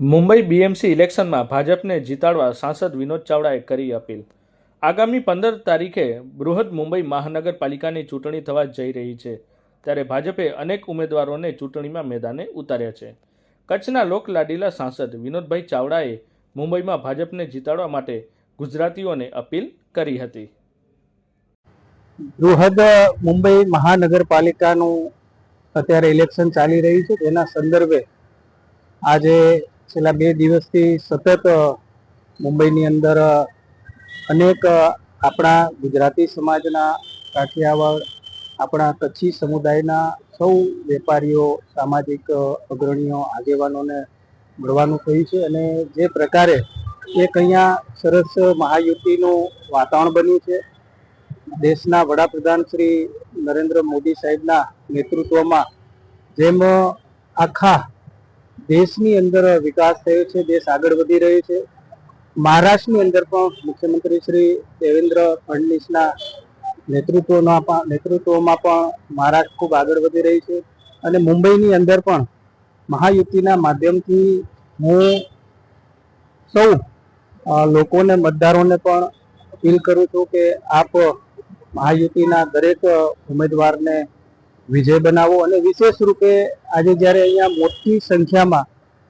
Mumbai BMC ઇલેક્શનમાં ભાજપને જીતાડવા સાંસદ વિનોદ ચાવડાએ કરી અપીલ. આગામી પંદર તારીખે બૃહદ મુંબઈ મહાનગરપાલિકાની ચૂંટણી થવા જઈ રહી છે, ત્યારે ભાજપે અનેક ઉમેદવારોને ચૂંટણીમાં મેદાને ઉતાર્યા છે. કચ્છના લોકલાડીલા સાંસદ વિનોદભાઈ ચાવડાએ મુંબઈમાં ભાજપને જીતાડવા માટે ગુજરાતીઓને અપીલ કરી હતી. બૃહદ મુંબઈ મહાનગરપાલિકાનું અત્યારે ઇલેક્શન ચાલી રહ્યું છે, તેના સંદર્ભે આજે છેલ્લા બે દિવસથી સતત મુંબઈની અંદર અનેક આપણા ગુજરાતી સમાજના કાઠિયાવાડ, આપણા કચ્છી સમુદાયના સૌ વેપારીઓ, સામાજિક અગ્રણીઓ, આગેવાનોને મળવાનું થયું છે અને જે પ્રકારે એક અહીંયા સરસ મહાયુતિનું વાતાવરણ બન્યું છે. દેશના વડાપ્રધાન શ્રી નરેન્દ્ર મોદી સાહેબના નેતૃત્વમાં જેમ આખા દેશની અંદર વિકાસ થયો છે, દેશ આગળ વધી રહ્યો છે. મહારાષ્ટ્રની અંદર પણ મુખ્યમંત્રી શ્રી દેવેન્દ્ર ફડણવીસના નેતૃત્વના પણ, નેતૃત્વમાં પણ મહારાષ્ટ્ર ખૂબ આગળ વધી રહી છે. અને મુંબઈની અંદર પણ મહાયુતિના માધ્યમથી હું સૌ લોકોને, મતદારોને પણ અપીલ કરું છું કે આપ મહાયુતિના દરેક ઉમેદવારને વિજય બનાવો અને વિશેષ રૂપે આજે જ્યારે અહીંયા મોટી સંખ્યામાં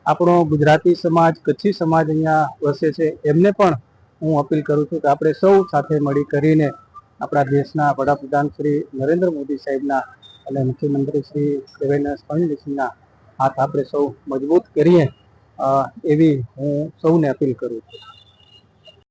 આપણો ગુજરાતી સમાજ, કચ્છી સમાજ અહીંયા વસે છે, એમને પણ હું અપીલ કરું છું કે આપણે સૌ સાથે મળી કરીને આપણા દેશના વડાપ્રધાન શ્રી નરેન્દ્ર મોદી સાહેબના અને મુખ્યમંત્રી શ્રી દેવેન્દ્ર ફડણવીસના હાથ આપણે સૌ મજબૂત કરીએ એવી હું સૌને અપીલ કરું છું.